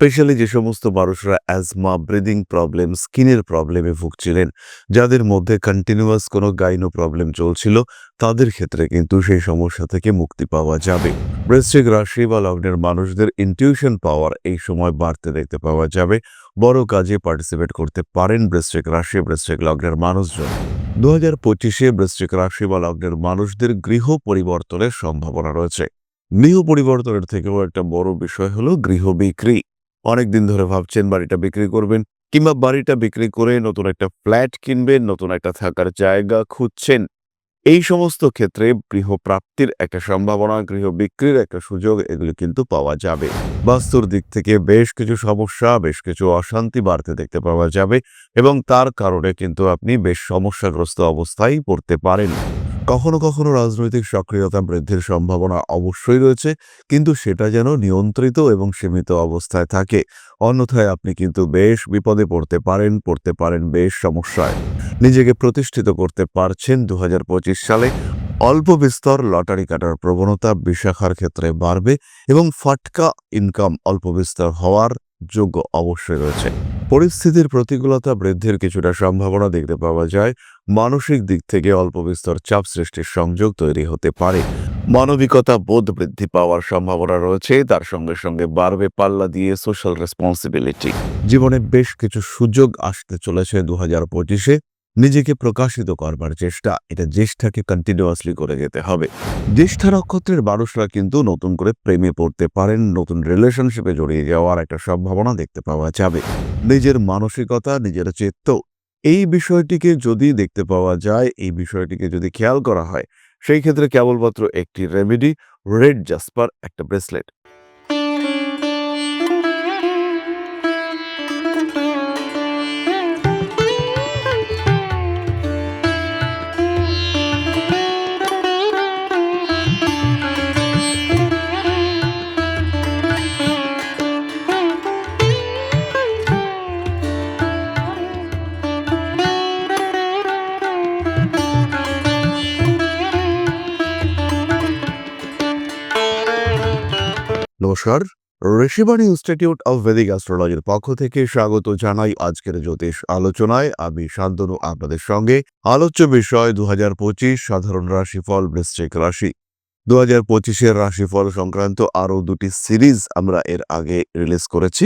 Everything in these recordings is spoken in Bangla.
স্পেশালি যে সমস্ত মানুষরা অ্যাজমা ব্রিদিং প্রবলেম স্কিনের প্রবলেমে ভুগছিলেন, যাদের মধ্যে কন্টিনিউয়াস কোনো গাইনো প্রবলেম চলছিল, তাদের ক্ষেত্রে কিন্তু সেই সমস্যা থেকে মুক্তি পাওয়া যাবে। বৃশ্চিক রাশি বা লগ্নের মানুষদের ইনটিউশন পাওয়ার এই সময় বাড়তে দেখতে পাওয়া যাবে। বড় কাজে পার্টিসিপেট করতে পারেন বৃশ্চিক রাশি, বৃশ্চিক লগ্নের মানুষজন। দু হাজার পঁচিশে বৃশ্চিক রাশি বা লগ্নের মানুষদের গৃহ পরিবর্তনের সম্ভাবনা রয়েছে। গৃহ পরিবর্তনের থেকেও একটা বড় বিষয় হলো গৃহ বিক্রি। অনেকদিন ধরে ভাবছেন বাড়িটা বিক্রি করবেন কিংবা বাড়িটা বিক্রি করে নতুন একটা ফ্ল্যাট কিনবেন, নতুন একটা থাকার জায়গা খুঁজছেন। এই সমস্ত ক্ষেত্রে গৃহ প্রাপ্তির একটা সম্ভাবনা, গৃহ বিক্রির একটা সুযোগ এগুলো কিন্তু পাওয়া যাবে। বাস্তুর দিক থেকে বেশ কিছু সমস্যা, বেশ কিছু অশান্তি বাড়তে দেখতে পাওয়া যাবে এবং তার কারণে কিন্তু আপনি বেশ সমস্যাগ্রস্ত অবস্থায় পড়তে পারেন। কখনো কখনো রাজনৈতিক সক্রিয়তা বৃদ্ধির সম্ভাবনা অবশ্যই রয়েছে, কিন্তু সেটা যেন নিয়ন্ত্রিত এবং সীমিত অবস্থায় থাকে। অন্যথায় আপনি কিন্তু বেশ বিপদে পড়তে পারেন পড়তে পারেন বেশ সমস্যায়। নিজেকে প্রতিষ্ঠিত করতে পারছেন দু হাজার পঁচিশ সালে। অল্প বিস্তর লটারি কাটার প্রবণতা বিশাখার ক্ষেত্রে বাড়বে এবং ফাটকা ইনকাম অল্প বিস্তর হওয়ার যোগ্য অবশ্যই রয়েছে। পরিস্থিতির প্রতিকূলতা বৃদ্ধির কিছুটা সম্ভাবনা দেখতে পাওয়া যায়। মানসিক দিক থেকে অল্প বিস্তর চাপ সৃষ্টির সংযোগ তৈরি হতে পারে। মানবিকতা বোধ বৃদ্ধি পাওয়ার সম্ভাবনা রয়েছে। তার সঙ্গে সঙ্গে বাড়বে পাল্লা দিয়ে সোশ্যাল রেসপন্সিবিলিটি জীবনে বেশ কিছু সুযোগ আসতে চলেছে দু হাজার পঁচিশে। নিজেকে প্রকাশিত করবার চেষ্টা। এটা জ্যেষ্ঠাকে কন্টিনিউয়াসলি করে যেতে হবে। জ্যেষ্ঠা নক্ষত্রের মানুষরা কিন্তু নতুন করে প্রেমে পড়তে পারেন, নতুন রিলেশনশিপে জড়িয়ে যাওয়ার একটা সম্ভাবনা দেখতে পাওয়া যাবে। নিজের মানসিকতা, নিজের চেত্ত, এই বিষয়টিকে যদি দেখতে পাওয়া যায়, এই বিষয়টিকে যদি খেয়াল করা হয়, সেই ক্ষেত্রে কেবলমাত্র একটি রেমেডি রেড জাসপার একটা ব্রেসলেট নমস্কার। ঋষিবাণী ইনস্টিটিউট অব ভেদিক অ্যাস্ট্রোলজির পক্ষ থেকে স্বাগত জানাই আজকের জ্যোতিষ আলোচনায়। আমি শান্তনু, আপনাদের সঙ্গে। আলোচ্য বিষয় দু হাজার পঁচিশ সাধারণ রাশিফল, বৃশ্চিক রাশি। দু হাজার পঁচিশের রাশিফল সংক্রান্ত আরও দুটি সিরিজ আমরা এর আগে রিলিজ করেছি।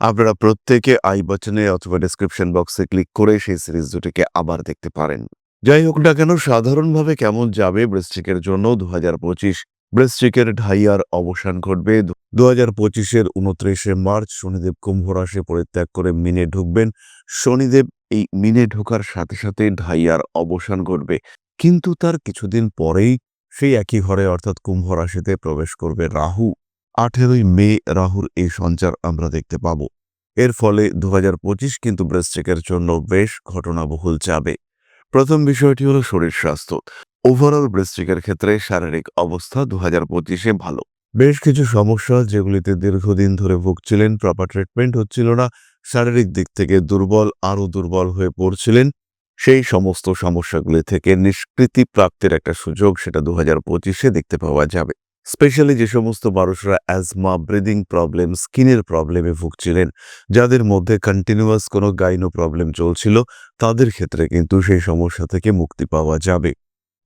আপনারা প্রত্যেকে আই বাটনে অথবা ডিসক্রিপশন বক্সে ক্লিক করে সেই সিরিজ দুটিকে আবার দেখতে পারেন। যাই হোক না কেন, সাধারণভাবে কেমন যাবে বৃশ্চিকের জন্য দু হাজার পঁচিশ বৃশ্চিকের ঢাইয়ার অবসান ঘটবে। দু হাজার পঁচিশের উনত্রিশে মার্চ শনিদেব কুম্ভ রাশি পরিত্যাগ করে মিনে ঢুকবেন। শনিদেব এই মিনে ঢোকার সাথে সাথে ঢাইয়ার অবসান ঘটবে। কিন্তু তার কিছুদিন পরেই সেই একই ঘরে অর্থাৎ কুম্ভ রাশিতে প্রবেশ করবে রাহু। আঠেরোই মে রাহুর এই সঞ্চার আমরা দেখতে পাব। এর ফলে দু হাজার পঁচিশ কিন্তু বৃশ্চিকের জন্য বেশ ঘটনাবহুল যাবে। প্রথম বিষয়টি হলো শরীর স্বাস্থ্য। ওভারঅল বৃশ্চিকের ক্ষেত্রে শারীরিক অবস্থা দু হাজার পঁচিশে ভালো। বেশ কিছু সমস্যা যেগুলিতে দীর্ঘদিন ধরে ভুগছিলেন প্রপার ট্রিটমেন্ট হচ্ছিল না, শারীরিক দিক থেকে দুর্বল, আরও দুর্বল হয়ে পড়ছিলেন, সেই সমস্ত সমস্যাগুলি থেকে নিষ্কৃতি প্রাপ্তির একটা সুযোগ সেটা দু হাজার পঁচিশে দেখতে পাওয়া যাবে। স্পেশালি যে সমস্ত মানুষরা অ্যাজমা ব্রিদিং প্রবলেম স্কিনের প্রবলেমে ভুগছিলেন, যাদের মধ্যে কন্টিনিউয়াস কোনো গাইনো প্রবলেম চলছিল, তাদের ক্ষেত্রে কিন্তু সেই সমস্যা থেকে মুক্তি পাওয়া যাবে।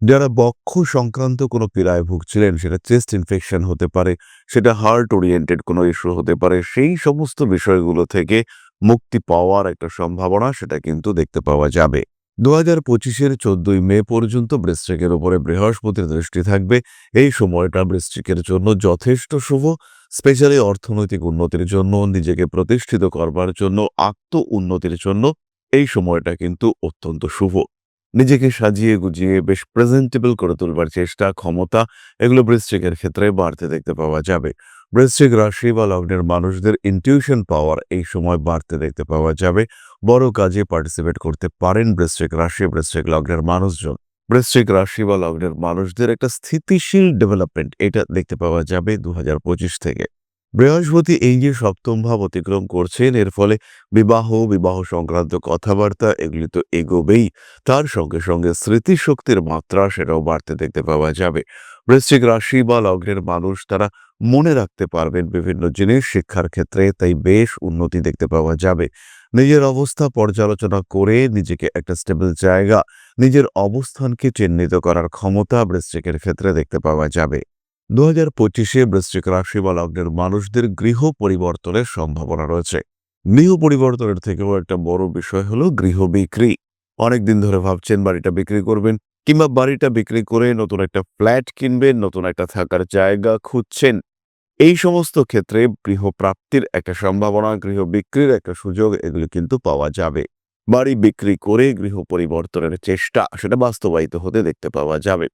যারা বক্ষ সংক্রান্ত কোনো পীড়ায় ভুগছিলেন, সেটা চেস্ট ইনফেকশন হতে পারে, সেটা হার্ট ওরিয়েন্টেড কোনো ইস্যু হতে পারে, সেই সমস্ত বিষয়গুলো থেকে মুক্তি পাওয়ার একটা সম্ভাবনা সেটা কিন্তু দেখতে পাওয়া যাবে। দু হাজার পঁচিশের চোদ্দই মে পর্যন্ত বৃশ্চিকের উপরে বৃহস্পতির দৃষ্টি থাকবে। এই সময়টা বৃশ্চিকের জন্য যথেষ্ট শুভ, স্পেশালি অর্থনৈতিক উন্নতির জন্য, নিজেকে প্রতিষ্ঠিত করবার জন্য, আত্ম উন্নতির জন্য এই সময়টা কিন্তু অত্যন্ত শুভ। নিজেকে সাজিয়ে গুজিয়ে বেশ প্রেজেন্টেবল করে তুলবার চেষ্টা, ক্ষমতা, এগুলো বৃশ্চিকের ক্ষেত্রে বাড়তে দেখতে পাওয়া যাবে। বৃশ্চিক রাশি বা লগ্নের মানুষদের ইনটিউশন পাওয়ার এই সময় বাড়তে দেখতে পাওয়া যাবে। বড় কাজে পার্টিসিপেট করতে পারেন বৃশ্চিক রাশি, বৃশ্চিক লগ্নের মানুষজন। বৃশ্চিক রাশি বা লগ্নের মানুষদের একটা স্থিতিশীল ডেভেলপমেন্ট এটা দেখতে পাওয়া যাবে দু হাজার পঁচিশ থেকে। বৃহস্পতি এই যে সপ্তম ভাব অতিক্রম করছেন, এর ফলে বিবাহ বিবাহ সংক্রান্ত কথাবার্তা এগুলি তো এগোবেই। তার সঙ্গে সঙ্গে স্মৃতিশক্তির মাত্রা সেটাও বাড়তে দেখতে পাওয়া যাবে। বৃশ্চিক রাশি বা লগ্নের মানুষ তারা মনে রাখতে পারবেন বিভিন্ন জিনিস শিক্ষার ক্ষেত্রে, তাই বেশ উন্নতি দেখতে পাওয়া যাবে। নিজের অবস্থা পর্যালোচনা করে নিজেকে একটা স্টেবল জায়গা, নিজের অবস্থানকে চিহ্নিত করার ক্ষমতা বৃশ্চিকের ক্ষেত্রে দেখতে পাওয়া যাবে। দু হাজার পঁচিশে বৃশ্চিক রাশি বা লগ্নের মানুষদের গৃহ পরিবর্তনের সম্ভাবনা রয়েছে। গৃহ পরিবর্তনের থেকেও একটা বড় বিষয় হলো গৃহ বিক্রি। অনেকদিন ধরে ভাবছেন বাড়িটা বিক্রি করবেন কিংবা বাড়িটা বিক্রি করে নতুন একটা ফ্ল্যাট কিনবেন, নতুন একটা থাকার জায়গা খুঁজছেন, এই সমস্ত ক্ষেত্রে গৃহপ্রাপ্তির একটা সম্ভাবনা, গৃহ বিক্রির একটা সুযোগ এগুলো কিন্তু পাওয়া যাবে। বাড়ি বিক্রি করে গৃহ পরিবর্তনের চেষ্টা সেটা বাস্তবায়িত হতে দেখতে পাওয়া যাবে।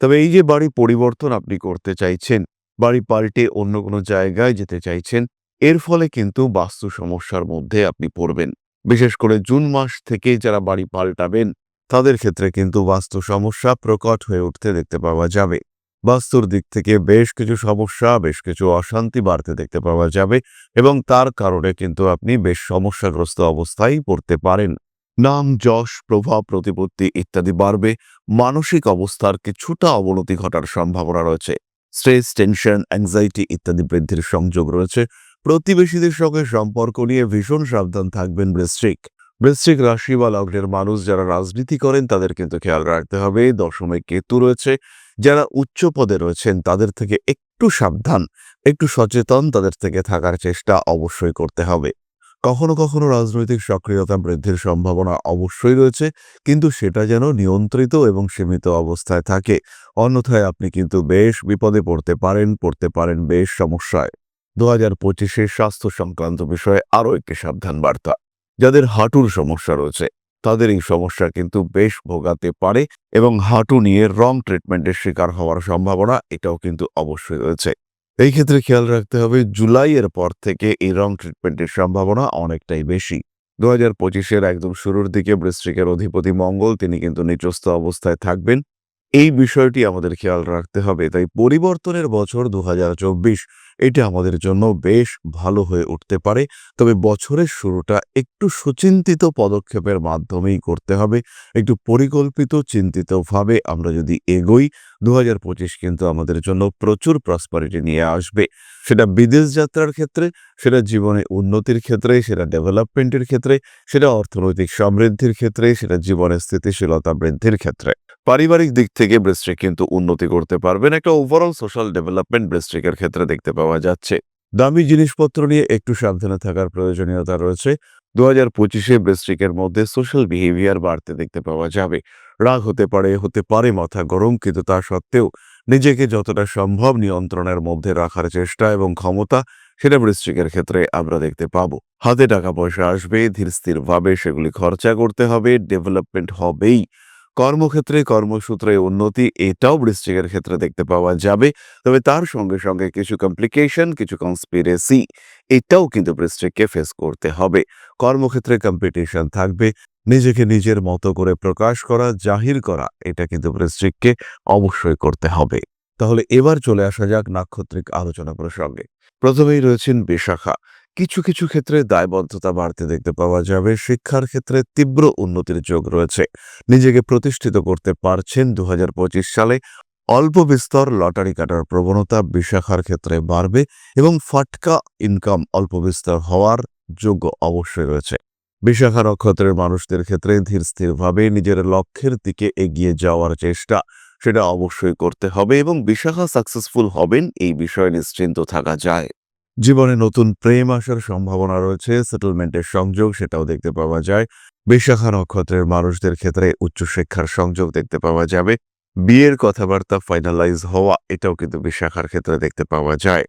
তবে এই যে বাড়ি পরিবর্তন আপনি করতে চাইছেন, বাড়ি পাল্টে অন্য কোনো জায়গায় যেতে চাইছেন, এর ফলে কিন্তু বাস্তু সমস্যার মধ্যে আপনি পড়বেন। বিশেষ করে জুন মাস থেকে যারা বাড়ি পাল্টাবেন তাদের ক্ষেত্রে কিন্তু বাস্তু সমস্যা প্রকট হয়ে উঠতে দেখতে পাওয়া যাবে। বাস্তুর দিক থেকে বেশ কিছু সমস্যা, বেশ কিছু অশান্তি বাড়তে দেখতে পাওয়া যাবে এবং তার কারণে কিন্তু আপনি বেশ সমস্যাগ্রস্ত অবস্থায় পড়তে পারেন। নাম, যশ, প্রভাব, প্রতিপত্তি ইত্যাদি বাড়বে। মানসিক অবস্থার কিছুটা অবনতি ঘটার সম্ভাবনা রয়েছে। স্ট্রেস, টেনশন, অ্যাংজাইটি ইত্যাদি বৃদ্ধির সংযোগ রয়েছে। প্রতিবেশীদের সঙ্গে সম্পর্ক নিয়ে ভীষণ সাবধান থাকবেন বৃশ্চিক। বৃশ্চিক রাশি বা লগ্নের মানুষ যারা রাজনীতি করেন, তাদের কিন্তু খেয়াল রাখতে হবে। দশমে কেতু রয়েছে। যারা উচ্চ পদে রয়েছেন, তাদের থেকে একটু সাবধান, একটু সচেতন, তাদের থেকে থাকার চেষ্টা অবশ্যই করতে হবে। কখনো কখনো রাজনৈতিক সক্রিয়তা বৃদ্ধির সম্ভাবনা অবশ্যই রয়েছে, কিন্তু সেটা যেন নিয়ন্ত্রিত এবং সীমিত অবস্থায় থাকে। অন্যথায় আপনি কিন্তু বেশ বিপদে পড়তে পারেন পড়তে পারেন বেশ সমস্যায়। দু হাজার পঁচিশে স্বাস্থ্য সংক্রান্ত বিষয়ে আরও একটি সাবধান বার্তা। যাদের হাঁটুর সমস্যা রয়েছে। তাদের এই সমস্যা কিন্তু বেশ ভোগাতে পারে এবং হাঁটু নিয়ে রং ট্রিটমেন্টের শিকার হওয়ার সম্ভাবনা এটাও কিন্তু অবশ্যই রয়েছে। এই ক্ষেত্রে খেয়াল রাখতে হবে, জুলাইয়ের পর থেকে এই রং ট্রিটমেন্টের সম্ভাবনা অনেকটাই বেশি। দু হাজার পঁচিশের একদম শুরুর দিকে বৃশ্চিকের অধিপতি মঙ্গল, তিনি কিন্তু নিচস্থ অবস্থায় থাকবেন। এই বিষয়টি আমাদের খেয়াল রাখতে হবে। তাই পরিবর্তনের বছর দু হাজার চব্বিশ, এটা আমাদের জন্য বেশ ভালো হয়ে উঠতে পারে। তবে বছরের শুরুটা একটু সুচিন্তিত পদক্ষেপের মাধ্যমেই করতে হবে। একটু পরিকল্পিত, চিন্তিতভাবে আমরা যদি এগোই দু হাজার পঁচিশ কিন্তু আমাদের জন্য প্রচুর প্রসপারিটি নিয়ে আসবে। সেটা বিদেশ যাত্রার ক্ষেত্রে, সেটা জীবনে উন্নতির ক্ষেত্রে, সেটা ডেভেলপমেন্টের ক্ষেত্রে, সেটা অর্থনৈতিক সমৃদ্ধির ক্ষেত্রে, সেটা জীবনের স্থিতিশীলতা বৃদ্ধির ক্ষেত্রে। পারিবারিক দিক থেকে বৃশ্চিক কিন্তু উন্নতি করতে পারবেন। একটা ওভারঅল সোশ্যাল ডেভেলপমেন্ট বৃশ্চিকের ক্ষেত্রে দেখতে পাওয়া যাচ্ছে। দামি জিনিসপত্র নিয়ে একটু সাবধানে থাকার প্রয়োজনীয়তা রয়েছে। দু হাজার পঁচিশে বৃশ্চিকের মধ্যে সোশ্যাল বিহেভিয়ার বাড়তে দেখতে পাওয়া যাবে। রাগ হতে পারে হতে পারে মাথা গরম, কিন্তু তা সত্ত্বেও নিজেকে যতটা সম্ভব নিয়ন্ত্রণের মধ্যে রাখার চেষ্টা এবং ক্ষমতা সেটা বৃশ্চিকের ক্ষেত্রে আমরা দেখতে পাবো। হাতে টাকা পয়সা আসবে, ধীর স্থিরভাবে সেগুলি খরচা করতে হবে ডেভেলপমেন্ট হবেই। কর্মক্ষেত্রে, কর্মসূত্রে উন্নতি এটাও বৃশ্চিকের ক্ষেত্রে দেখতে পাওয়া যাবে। তবে তার সঙ্গে সঙ্গে কিছু কমপ্লিকেশন কিছু কনস্পিরেসি এটাও কিন্তু বৃশ্চিককে ফেস করতে হবে। কর্মক্ষেত্রে কম্পিটিশন থাকবে। নিজেকে নিজের মতো করে প্রকাশ করা, জাহির করা, এটা কিন্তু বৃশ্চিককে অবশ্যই করতে হবে। তাহলে এবার চলে আসা যাক নাক্ষত্রিক আলোচনা প্রসঙ্গে। প্রথমেই রয়েছেন বিশাখা। কিছু কিছু ক্ষেত্রে দায়বদ্ধতা বাড়তে দেখতে পাওয়া যাবে। শিক্ষার ক্ষেত্রে তীব্র উন্নতির যোগ রয়েছে। নিজেকে প্রতিষ্ঠিত করতে পারছেন দু হাজার পঁচিশ সালে। অল্প বিস্তর লটারি কাটার প্রবণতা বিশাখার ক্ষেত্রে বাড়বে এবং ফাটকা ইনকাম অল্প বিস্তর হওয়ার যোগ্য অবশ্যই রয়েছে। বিশাখা নক্ষত্রের মানুষদের ক্ষেত্রে ধীর স্থিরভাবে নিজের লক্ষ্যের দিকে এগিয়ে যাওয়ার চেষ্টা, সেটা অবশ্যই করতে হবে এবং বিশাখা সাকসেসফুল হবেন এই বিষয়ে নিশ্চিন্ত থাকা যায়। জীবনে নতুন প্রেম আসার সম্ভাবনা রয়েছে সেটেলমেন্টের সংযোগ সেটাও দেখতে পাওয়া যায়, বিশাখা নক্ষত্রের মানুষদের ক্ষেত্রে উচ্চশিক্ষার সংযোগ দেখতে পাওয়া যাবে, বিয়ের কথাবার্তা ফাইনালাইজ হওয়া এটাও কিন্তু বিশাখার ক্ষেত্রে দেখতে পাওয়া যায়।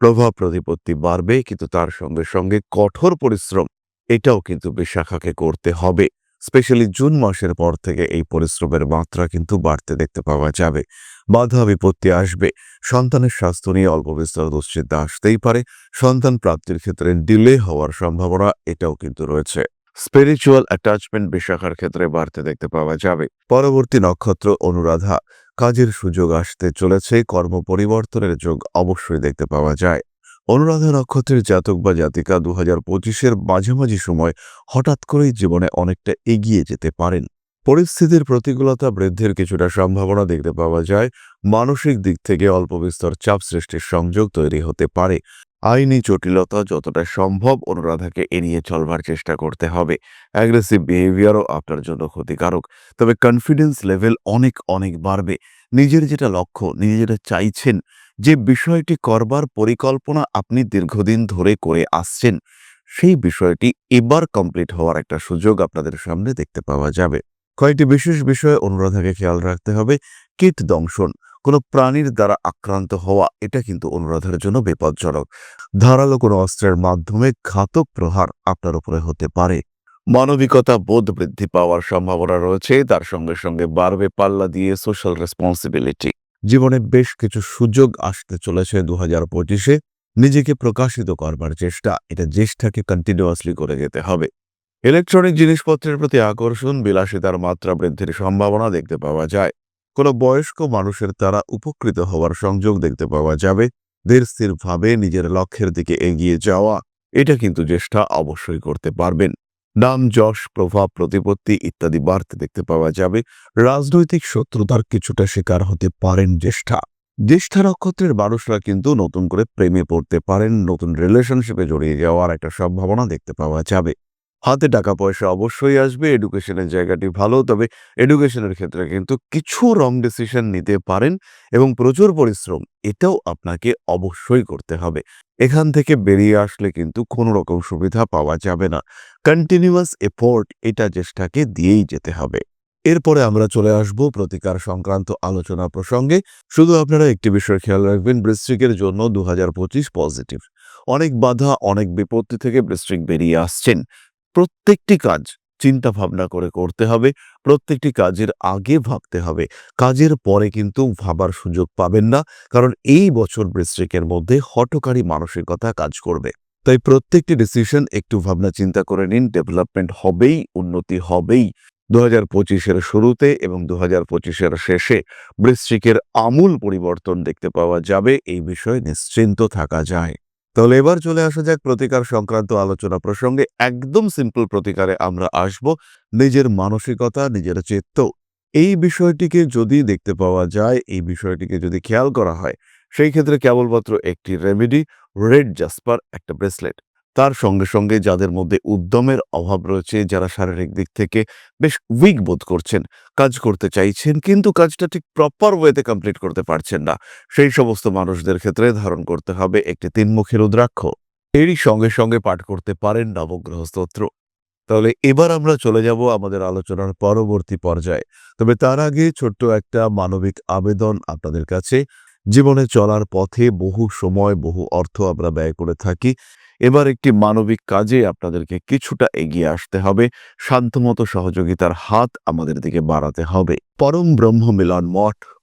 প্রভাব প্রতিপত্তি বাড়বে, কিন্তু তার সঙ্গে সঙ্গে কঠোর পরিশ্রম এটাও কিন্তু বিশাখাকে করতে হবে। স্পেশালি জুন মাসের পর থেকে এই পরিশ্রমের মাত্রা কিন্তু বাড়তে দেখতে পাওয়া যাবে। বাধা বিপত্তি আসবে। সন্তানের স্বাস্থ্য নিয়ে অল্প বিস্তর দুশ্চিন্তা আসতেই পারে। সন্তান প্রাপ্তির ক্ষেত্রে ডিলে হওয়ার সম্ভাবনা এটাও কিন্তু রয়েছে। স্পিরিচুয়াল অ্যাটাচমেন্ট বিশাখার ক্ষেত্রে বাড়তে দেখতে পাওয়া যাবে। পরবর্তী নক্ষত্র অনুরাধা। কাজের সুযোগ আসতে চলেছে। কর্ম পরিবর্তনের যোগ অবশ্যই দেখতে পাওয়া যায়। অনুরাধা নক্ষত্রের জাতক বা জাতিকা দু হাজার পঁচিশের মাঝামাঝি সময় হঠাৎ করেই জীবনে অনেকটা এগিয়ে যেতে পারেন। পরিস্থিতির প্রতিকূলতা বৃদ্ধির কিছুটা সম্ভাবনা দেখতে পাওয়া যায়। মানসিক দিক থেকে অল্প বিস্তর চাপ সৃষ্টির সংযোগ তৈরি হতে পারে। আইনি জটিলতা যতটা সম্ভব অনুরাধাকে এড়িয়ে চলবার চেষ্টা করতে হবে। অ্যাগ্রেসিভ বিহেভিয়ারও আপনার জন্য ক্ষতিকারক। তবে কনফিডেন্স লেভেল অনেক অনেক বাড়বে। নিজের যেটা লক্ষ্য, নিজে যেটা চাইছেন যে বিষয়টি করবার পরিকল্পনা আপনি দীর্ঘদিন ধরে করে আসছেন, সেই বিষয়টি এবার কমপ্লিট হওয়ার একটা সুযোগ আপনাদের সামনে দেখতে পাওয়া যাবে। কয়েকটি বিশেষ বিষয়ে অনুরাধাকে খেয়াল রাখতে হবে। কীট দংশন, কোনো প্রাণীর দ্বারা আক্রান্ত হওয়া, এটা কিন্তু অনুরাধার জন্য বিপজ্জনক। ধারালো কোনো অস্ত্রের মাধ্যমে ঘাতক প্রহার আপনার উপরে হতে পারে। মানবিকতা বোধ বৃদ্ধি পাওয়ার সম্ভাবনা রয়েছে, তার সঙ্গে সঙ্গে বাড়বে পাল্লা দিয়ে সোশ্যাল রেসপন্সিবিলিটি জীবনে বেশ কিছু সুযোগ আসতে চলেছে দু হাজার পঁচিশে। নিজেকে প্রকাশিত করবার চেষ্টা, এটা চেষ্টাকে কন্টিনিউয়াসলি করে যেতে হবে। ইলেকট্রনিক জিনিসপত্রের প্রতি আকর্ষণ, বিলাসিতার মাত্রা বৃদ্ধির সম্ভাবনা দেখতে পাওয়া যায়। কোনো বয়স্ক মানুষের দ্বারা উপকৃত হওয়ার সংযোগ দেখতে পাওয়া যাবে। ধীর স্থিরভাবে নিজের লক্ষ্যের দিকে এগিয়ে যাওয়া, এটা কিন্তু জ্যেষ্ঠা অবশ্যই করতে পারবেন। নাম, যশ, প্রভাব, প্রতিপত্তি ইত্যাদি বাড়তে দেখতে পাওয়া যাবে। রাজনৈতিক শত্রুতার কিছুটা শিকার হতে পারেন জ্যেষ্ঠা। জ্যেষ্ঠা নক্ষত্রের মানুষরা কিন্তু নতুন করে প্রেমে পড়তে পারেন, নতুন রিলেশনশিপে জড়িয়ে যাওয়ার একটা সম্ভাবনা দেখতে পাওয়া যাবে। হাতে টাকা পয়সা অবশ্যই আসবে এডুকেশনের জায়গাটি ভালো, তবে এডুকেশনের ক্ষেত্রে কিন্তু কিছু রং ডিসিশন নিতে পারেন এবং প্রচুর পরিশ্রম, এটাও আপনাকে অবশ্যই করতে হবে। এখান থেকে বেরিয়ে আসলে কিন্তু কোনো রকম সুবিধা পাওয়া যাবে না। কন্টিনিউয়াস এফোর্ট এটা চেষ্টাকে দিয়েই যেতে হবে। এরপরে আমরা চলে আসব প্রতিকার সংক্রান্ত আলোচনা প্রসঙ্গে। শুধু আপনারা একটি বিষয় খেয়াল রাখবেন, বৃশ্চিকের জন্য দু হাজার পঁচিশ পজিটিভ। অনেক বাধা, অনেক বিপত্তি থেকে বৃশ্চিক বেরিয়ে আসছেন। প্রত্যেকটি কাজ চিন্তা ভাবনা করে করতে হবে। প্রত্যেকটি কাজের আগে ভাবতে হবে। কাজের পরে কিন্তু ভাবার সুযোগ পাবেন না, কারণ এই বছর বৃশ্চিকের মধ্যে হটকারী মানসিকতা কাজ করবে। তাই প্রত্যেকটি ডিসিশন একটু ভাবনা চিন্তা করে নিন ডেভেলপমেন্ট হবেই, উন্নতি হবেই। দু হাজার পঁচিশের শুরুতে এবং দু হাজার পঁচিশের শেষে বৃশ্চিকের আমূল পরিবর্তন দেখতে পাওয়া যাবে, এই বিষয়ে নিশ্চিন্ত থাকা যায়। তাহলে এবার চলে আসা যাক প্রতিকার সংক্রান্ত আলোচনা প্রসঙ্গে। একদম সিম্পল প্রতিকারে আমরা আসব নিজের মানসিকতা, নিজের চেত্ত। এই বিষয়টিকে যদি দেখতে পাওয়া যায়, এই বিষয়টিকে যদি খেয়াল করা হয়, সেই ক্ষেত্রে কেবলমাত্র একটি রেমেডি রেড জাসপার একটা ব্রেসলেট তার সঙ্গে সঙ্গে যাদের মধ্যে উদ্যমের অভাব রয়েছে, যারা শারীরিক দিক থেকে বেশ উইক বোধ করছেন, কাজ করতে চাইছেন, কিন্তু কাজটা ঠিক প্রপার ওয়েতে কমপ্লিট করতে পারছেন না। সেই সমস্ত মানুষদের ক্ষেত্রে ধারণ করতে হবে একটি তিনমুখী রুদ্রাক্ষ। এরই সঙ্গে সঙ্গে পাঠ করতে পারেন নবগ্রহ স্তোত্র তাহলে এবার আমরা চলে যাব আমাদের আলোচনার পরবর্তী পর্যায়ে। তবে তার আগে ছোট্ট একটা মানবিক আবেদন আপনাদের কাছে। জীবনে চলার পথে বহু সময়, বহু অর্থ আমরা ব্যয় করে থাকি। এবার একটি মানবিক কাজে আপনাদেরকে কিছুটা এগিয়ে আসতে হবে। সাধ্যমতো সহযোগিতার হাত আমাদের দিকে বাড়াতে হবে। পরম ব্রহ্ম মিলন মঠ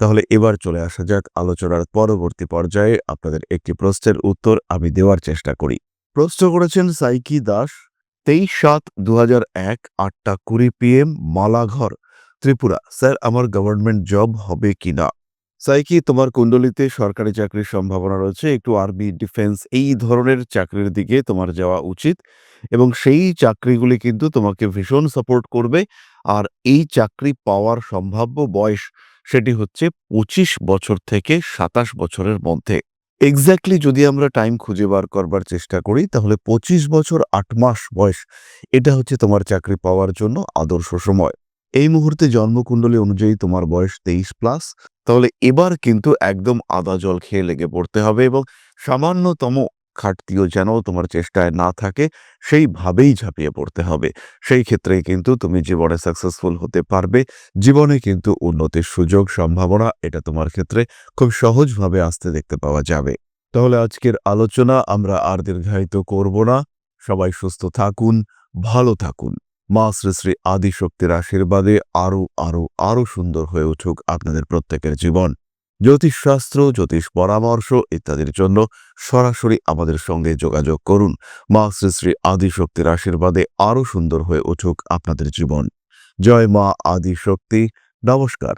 তাহলে এবার চলে আসা যাক আলোচনার পরবর্তী পর্যায়ে আপনাদের একটি প্রশ্নের উত্তর আমি দেওয়ার চেষ্টা করি। প্রশ্ন করেছেন সাইকি দাস, তেইশ সাত দু হাজার এক, আটটা কুড়ি পিএম, মালাঘর, ত্রিপুরা। স্যার, আমার গভর্নমেন্ট জব হবে কিনা? সাইকি, তোমার কুণ্ডলিতে সরকারি চাকরির সম্ভাবনা রয়েছে। একটু আর্মি ডিফেন্স এই ধরনের চাকরির দিকে তোমার যাওয়া উচিত এবং সেই চাকরিগুলি কিন্তু তোমাকে ভীষণ সাপোর্ট করবে। আর এই চাকরি পাওয়ার সম্ভাব্য বয়স সেটি হচ্ছে পঁচিশ বছর থেকে সাতাশ বছরের মধ্যে। এক্স্যাক্টলি যদি আমরা টাইম খুঁজে বার করবার চেষ্টা করি, তাহলে পঁচিশ বছর আট মাস বয়স, এটা হচ্ছে তোমার চাকরি পাওয়ার জন্য আদর্শ সময়। এই মুহূর্তে জন্মকুণ্ডলী অনুযায়ী তোমার বয়স তেইশ প্লাস তাহলে এবার কিন্তু একদম আদা জল খেয়ে লেগে পড়তে হবে এবং সামান্যতম ঘাটতিও যেন তোমার চেষ্টায় না থাকে, সেইভাবেই ঝাঁপিয়ে পড়তে হবে। সেই ক্ষেত্রে কিন্তু তুমি জীবনে সাকসেসফুল হতে পারবে। জীবনে কিন্তু উন্নতির সুযোগ, সম্ভাবনা, এটা তোমার ক্ষেত্রে খুব সহজভাবে আসতে দেখতে পাওয়া যাবে। তাহলে আজকের আলোচনা আমরা আর দীর্ঘায়িত করব না। সবাই সুস্থ থাকুন, ভালো থাকুন। মা শ্রী শ্রী আদিশক্তির আশীর্বাদে আরও আরও আরও সুন্দর হয়ে উঠুক আপনাদের প্রত্যেকের জীবন। জ্যোতিষশাস্ত্র, জ্যোতিষ পরামর্শ ইত্যাদির জন্য সরাসরি আমাদের সঙ্গে যোগাযোগ করুন। মা শ্রী শ্রী আদিশক্তির আশীর্বাদে আরও সুন্দর হয়ে উঠুক আপনাদের জীবন। জয় মা আদিশক্তি। নমস্কার।